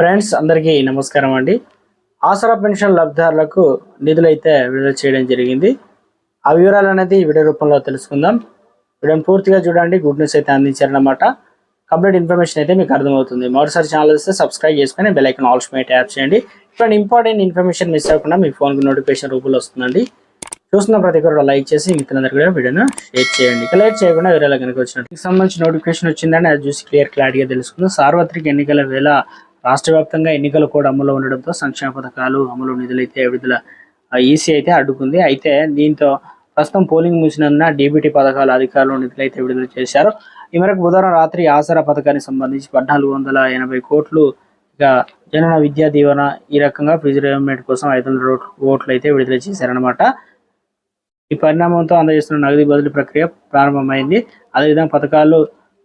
Friends అందరికీ నమస్కారం అండి. ఆసరా పెన్షన్ లబ్ధిదారులకు నిధులైతే విడుదల చేయడం జరిగింది. ఆ వివరాలు అనేది వీడియో రూపంలో తెలుసుకుందాం. వీడియోని పూర్తిగా చూడండి గుడ్ న్యూస్ అయితే అందించారనమాట కంప్లీట్ ఇన్ఫర్మేషన్ అయితే మీకు అర్థమవుతుంది. మరోసారి ఛానల్ వస్తే సబ్స్క్రైబ్ చేసుకొని బెల్ ఆల్స్ మీద ట్యాప్ చేయండి. ఇప్పుడు ఇంపార్టెంట్ ఇన్ఫర్మేషన్ మిస్ అవ్వకుండా మీ ఫోన్కి నోటిఫికేషన్ రూపంలో వస్తుందండి. చూస్తున్న ప్రతి ఒక్కరు లైక్ చేసి మిత్రులందరూ కూడా వీడియోను షేర్ చేయండి. ఇక చేయకుండా వేరేలా కనుక వచ్చినట్టు. సంబంధించి నోటిఫికేషన్ వచ్చిందని అది చూసి క్లియర్ క్లారిటీగా తెలుసుకుందాం. సార్వత్రిక ఎన్నికల వేళ రాష్ట్ర వ్యాప్తంగా ఎన్నికలు కూడా అమలు ఉండడంతో సంక్షేమ పథకాలు అమలు నిధులైతే విడుదల ఈసీ అయితే అడ్డుకుంది. అయితే దీంతో ప్రస్తుతం పోలింగ్ ముగిసినందున డీబీటీ పథకాల అధికారులు నిధులైతే విడుదల చేశారు. ఈ మేరకు బుధవారం రాత్రి ఆసరా పథకానికి సంబంధించి పద్నాలుగు వందల ఎనభై కోట్లు ఇక జనన విద్యా దీవెన ఈ రకంగా ఫీజు కోసం ఐదు వందల ఓట్లు అయితే విడుదల చేశారనమాట ఈ పరిణామంతో అందజేస్తున్న నగదు బదిలీ ప్రక్రియ ప్రారంభమైంది. అదేవిధంగా పథకాలు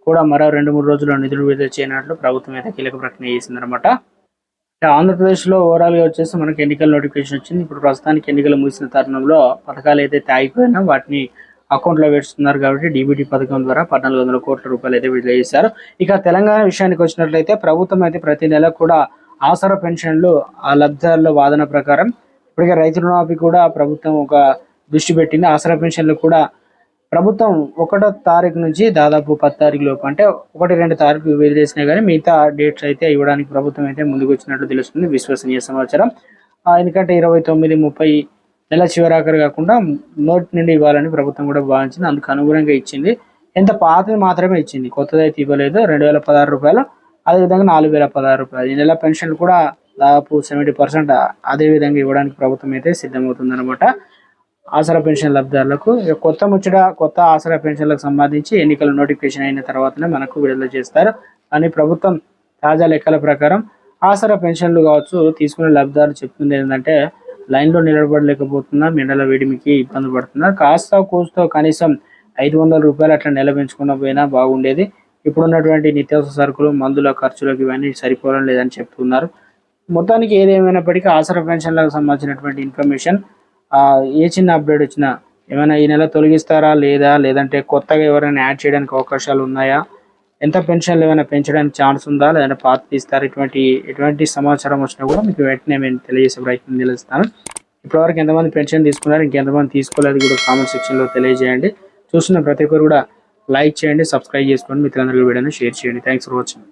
కూడా మరో రెండు మూడు రోజుల్లో నిధులు విడుదల చేయనట్లు ప్రభుత్వం అయితే కీలక ప్రకటన చేసిందనమాట ఇక ఆంధ్రప్రదేశ్లో ఓవరాల్గా వచ్చేసి మనకి ఎన్నికల నోటిఫికేషన్ వచ్చింది. ఇప్పుడు ప్రస్తుతానికి ఎన్నికలు ముగిసిన తరుణంలో పథకాలు అయితే ఆగిపోయినా వాటిని అకౌంట్లో వేస్తున్నారు కాబట్టి డీబీటీ పథకం ద్వారా పద్నాలుగు వందల కోట్ల రూపాయలు అయితే విడుదల చేశారు. ఇక తెలంగాణ విషయానికి వచ్చినట్లయితే ప్రభుత్వం అయితే ప్రతి నెల కూడా ఆసరా పెన్షన్లు ఆ లబ్ధిదారుల వాదన ప్రకారం ఇప్పటికే రైతు రుణమాఫీ కూడా ప్రభుత్వం ఒక దృష్టి పెట్టింది. ఆసరా పెన్షన్లు కూడా ప్రభుత్వం ఒకటో తారీఖు నుంచి దాదాపు పది తారీఖు లోపు అంటే ఒకటి రెండు తారీఖు వదిలేసినా కానీ మిగతా డేట్స్ అయితే ఇవ్వడానికి ప్రభుత్వం అయితే ముందుకు వచ్చినట్లు తెలుస్తుంది విశ్వసనీయ సమాచారం. ఎందుకంటే ఇరవై తొమ్మిది ముప్పై నెల చివరాఖరు కాకుండా నోటి నుండి ఇవ్వాలని ప్రభుత్వం కూడా భావించింది. అందుకు అనుగుణంగా ఇచ్చింది. ఎంత పాతది మాత్రమే ఇచ్చింది. కొత్తది అయితే ఇవ్వలేదు. రెండు వేల పదహారు రూపాయలు. అదేవిధంగా నాలుగు వేల పదహారు రూపాయలు. ఈ నెల పెన్షన్లు కూడా దాదాపు సెవెంటీ పర్సెంట్ అదే విధంగా ఇవ్వడానికి ప్రభుత్వం అయితే సిద్ధమవుతుంది అనమాట ఆసరా పెన్షన్ లబ్ధిదారులకు కొత్త ముచ్చట కొత్త ఆసరా పెన్షన్లకు సంబంధించి ఎన్నికల నోటిఫికేషన్ అయిన తర్వాతనే మనకు విడుదల చేస్తారు. కానీ ప్రభుత్వం తాజా లెక్కల ప్రకారం ఆసరా పెన్షన్లు కావచ్చు తీసుకునే లబ్ధిదారులు చెప్తుంది ఏంటంటే లైన్లో నిలబడలేకపోతున్నా ఎండల వేడిమికి ఇబ్బంది పడుతున్నారు. కాస్త కూస్తో కనీసం ఐదు వందల రూపాయలు అట్లా నిలబెంచుకున్న పోయినా బాగుండేది. ఇప్పుడున్నటువంటి నిత్యావసర సరుకులు మందుల ఖర్చులకు ఇవన్నీ సరిపోవడం లేదని చెప్తున్నారు. మొత్తానికి ఏదేమైనప్పటికీ ఆసరా పెన్షన్లకు సంబంధించినటువంటి ఇన్ఫర్మేషన్ ఏ చిన్న అప్డేట్ వచ్చినా ఏమైనా ఈ నెల తొలగిస్తారా లేదా? లేదంటే కొత్తగా ఎవరైనా యాడ్ చేయడానికి అవకాశాలు ఉన్నాయా? ఎంత పెన్షన్లు ఏమైనా పెంచడానికి ఛాన్స్ ఉందా? లేదంటే పాత తీస్తారా? ఇటువంటి ఎటువంటి సమాచారం వచ్చినా కూడా మీకు వెంటనే నేను తెలియజేసే ప్రయత్నం తెలుస్తాను ఇప్పటివరకు ఎంతమంది పెన్షన్ తీసుకున్నారు ఇంకెంతమంది తీసుకోలేదు కూడా కామెంట్ సెక్షన్లో తెలియజేయండి. చూస్తున్న ప్రతి ఒక్కరు కూడా లైక్ చేయండి సబ్స్క్రైబ్ చేసుకోండి. మిత్రులందరికీ వీడియోని షేర్ చేయండి. Thanks for watching